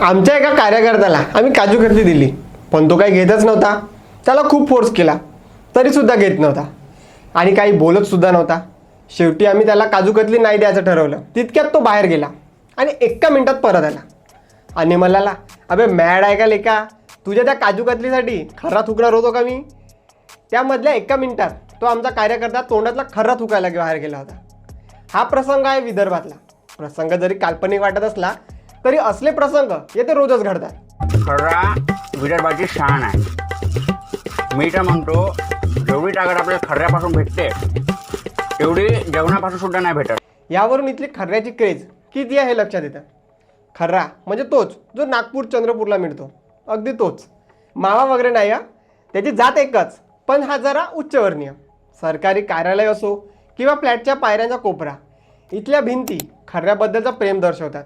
आमच्या एका कार्यकर्त्याला आम्ही काजू कतली दिली. पण तो काही घेतच नव्हता. त्याला खूप फोर्स केला. तरीसुद्धा घेत नव्हता. आणि काही बोलतसुद्धा नव्हता. शेवटी आम्ही त्याला काजू कतली नाही द्यायचं ठरवलं. तितक्यात तो बाहेर गेला. आणि एका मिनटात परत आला. आणि म्हणाला अबे मॅड आहे का लेका? तुझ्या त्या काजू कतलीसाठी खरा थुकणार होतो का मी? त्यामधल्या एका मिनटात तो आमचा कार्यकर्ता तोंडातला खरा थुकायला बाहेर गेला होता. हा प्रसंग आहे विदर्भातला. प्रसंग जरी काल्पनिक वाटत असला तरी असले प्रसंग येथे रोजच घडतात. खरा विदर्भाची शान आहे. मी तर म्हणतो जेवढी ताकद आपल्याला खर्यापासून भेटते तेवढी जेवणापासून सुद्धा नाही भेटत. यावरून इथली खर्राची क्रेज किती आहे हे लक्षात येतं? खर्रा म्हणजे तोच जो नागपूर चंद्रपूरला मिळतो. अगदी तोच. मावा वगैरे नाही हा? त्याची जात एकच पण हा जरा उच्चवर्णीय सरकारी कार्यालय असो किंवा फ्लॅटच्या पायऱ्यांचा कोपरा इथल्या भिंती खर्ऱ्याबद्दलचं प्रेम दर्शवतात.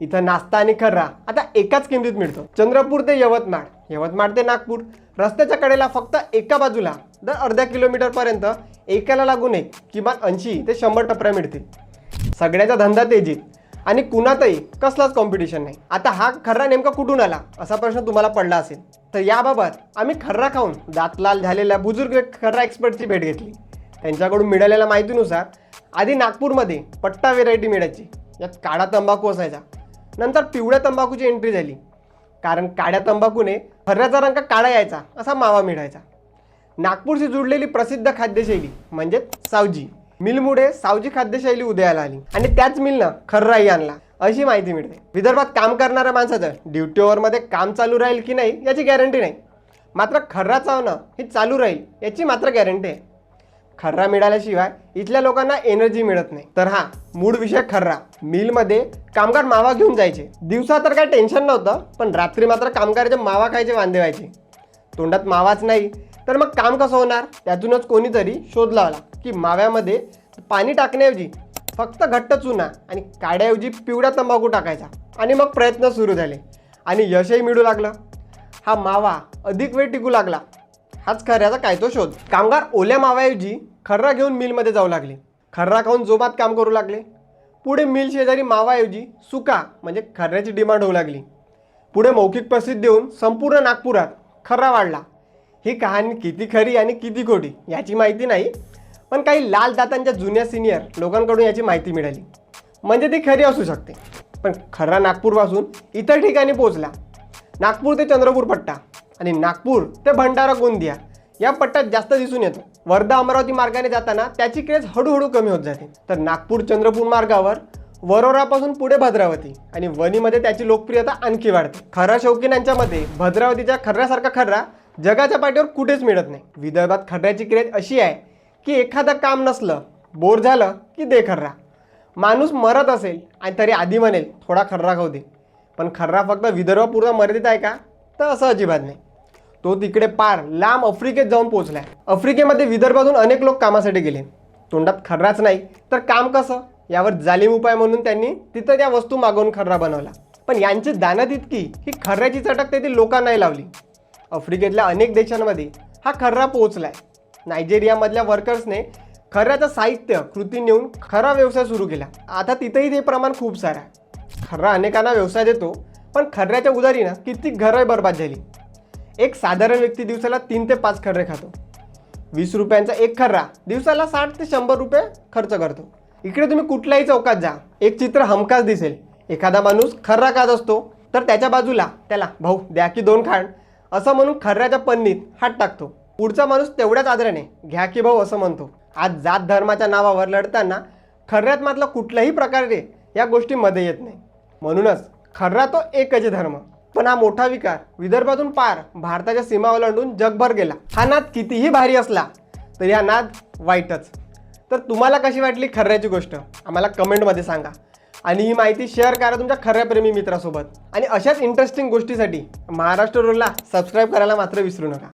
इथं नाश्ता आणि खर्रा आता एकाच किमतीत मिळतो. चंद्रपूर ते यवतमाळ. यवतमाळ ते नागपूर. रस्त्याच्या कडेला फक्त एका बाजूला दर अर्ध्या किलोमीटरपर्यंत एकाला लागून एक किमान ऐंशी ते शंभर टपऱ्या मिळतील. सगळ्याचा धंदा तेजीत. आणि कुणातही कसलाच कॉम्पिटिशन नाही. आता हा खर्रा नेमका कुठून आला? असा प्रश्न तुम्हाला पडला असेल. तर याबाबत आम्ही खर्रा खाऊन दात लाल झालेल्या बुजुर्ग खर्रा एक्सपर्टची भेट घेतली. त्यांच्याकडून मिळालेल्या माहितीनुसार आधी नागपूरमध्ये पट्टा व्हेरायटी मिळायची. यात काळा तंबाखू असायचा. नंतर पिवळ्या तंबाखूची एंट्री झाली. कारण काळ्या तंबाखूने खर्राचा रंग काळा यायचा असा मावा मिळायचा. नागपूरशी जुडलेली प्रसिद्ध खाद्यशैली म्हणजे सावजी. मिलमुळे सावजी खाद्यशैली उदयाला आली आणि त्याच मिलनं खर्राही आणला अशी माहिती मिळते. विदर्भात काम करणाऱ्या माणसाचं ड्युटी ओव्हरमध्ये काम चालू राहील की नाही याची गॅरंटी नाही. मात्र खर्रा चावणं ही चालू राहील याची मात्र गॅरंटी आहे. खर्रा मिळाल्याशिवाय इथल्या लोकांना एनर्जी मिळत नाही. तर हा मूळ विषय खर्रा. मिलमध्ये कामगार मावा घेऊन जायचे. दिवसा तर काही टेन्शन नव्हतं पण रात्री मात्र कामगाराचे मावा खायचे वांदे व्हायचे. तोंडात मावाच नाही. तर मग काम कसं होणार? त्यातूनच कोणीतरी शोध लावला की माव्यामध्ये पाणी टाकण्याऐवजी फक्त घट्ट चुना आणि काड्याऐवजी पिवळा तंबाखू टाकायचा. आणि मग प्रयत्न सुरू झाले. आणि यशही मिळू लागलं. हा मावा अधिक वेळ टिकू लागला. हाच खऱ्याचा काय तो शोध. कामगार ओल्या मावाऐवजी खर्रा घेऊन मिलमध्ये जाऊ लागले. खर्रा खाऊन जोमात काम करू लागले. पुढे मिल शेजारी मावाऐवजी सुका म्हणजे खर्ऱ्याची डिमांड होऊ लागली. पुढे मौखिक प्रसिद्धी देऊन संपूर्ण नागपुरात खर्रा वाढला. ही कहाणी किती खरी आणि किती खोटी याची माहिती नाही पण काही लाल दातांच्या जुन्या सिनियर लोकांकडून याची माहिती मिळाली. म्हणजे ती खरी असू शकते. पण खर्रा नागपूरपासून इतर ठिकाणी पोहोचला. नागपूर ते चंद्रपूर पट्टा. आणि नागपूर ते भंडारा गोंदिया या पट्ट्यात जास्त दिसून येतो. वर्धा अमरावती मार्गाने जाताना त्याची क्रेज हळूहळू कमी होत जाते. तर नागपूर चंद्रपूर मार्गावर वरोरापासून पुढे भद्रावती आणि वनीमध्ये त्याची लोकप्रियता आणखी वाढते. खरा शौकीनांच्या मते भद्रावतीच्या खर्रासारखा खर्रा जगाच्या पाठीवर कुठेच मिळत नाही. विदर्भात खर्राची क्रेज अशी आहे की एखादं काम नसलं बोर झालं की दे खर्रा. माणूस मरत असेल आणि तरी आधी म्हणेल थोडा खर्रा खाऊ दे. पण खर्रा फक्त विदर्भापुरता मर्यादित आहे का? तर असं अजिबात नाही. तो तिकडे पार लांब आफ्रिकेत जाऊन पोहोचलाय. आफ्रिकेमध्ये विदर्भातून अनेक लोक कामासाठी गेले. तोंडात खर्राच नाही. तर काम कसं? यावर जालीम उपाय म्हणून त्यांनी तिथं त्या वस्तू मागवून खर्रा बनवला. पण यांची दानत इतकी ही खर्राची चटक तेथील लोकांनाही लावली. आफ्रिकेतल्या अनेक देशांमध्ये हा खर्रा पोहोचलाय. नायजेरियामधल्या वर्कर्सने खर्राचं साहित्य कृती नेऊन खरा व्यवसाय सुरू केला. आता तिथंही ते प्रमाण खूप सारं आहे. खर्रा अनेकांना व्यवसाय देतो पण खर्ऱ्याच्या उदारीनं किती घरं बरबाद झाली? एक साधारण व्यक्ती दिवसाला तीन ते पाच खर्रे खातो. वीस रुपयांचा एक खर्रा दिवसाला साठ ते शंभर रुपये खर्च करतो. इकडे तुम्ही कुठल्याही चौकात जा. एक चित्र हमखास दिसेल. एखादा माणूस खर्रा खात असतो तर त्याच्या बाजूला त्याला भाऊ द्या की दोन खाण. असं म्हणून खर्राच्या पन्नीत हात टाकतो. पुढचा माणूस तेवढ्याच आदराने घ्या की भाऊ असं म्हणतो. आज जात धर्माच्या नावावर लढताना खर्ऱ्यात मातला कुठल्याही प्रकारे या गोष्टी मध्ये येत नाही. म्हणूनच खर्रा तो एकच धर्म. पण हा मोठा विकार विदर्भातून पार भारताच्या सीमा ओलांडून जगभर गेला. हा नाद कितीही भारी असला तरी हा नाद वाईटच. तर तुम्हाला कशी वाटली खऱ्याची गोष्ट? आम्हाला कमेंटमध्ये सांगा. आणि ही माहिती शेअर करा तुमच्या खऱ्याप्रेमी मित्रासोबत. आणि अशाच इंटरेस्टिंग गोष्टीसाठी महाराष्ट्र रोलला सबस्क्राईब करायला मात्र विसरू नका.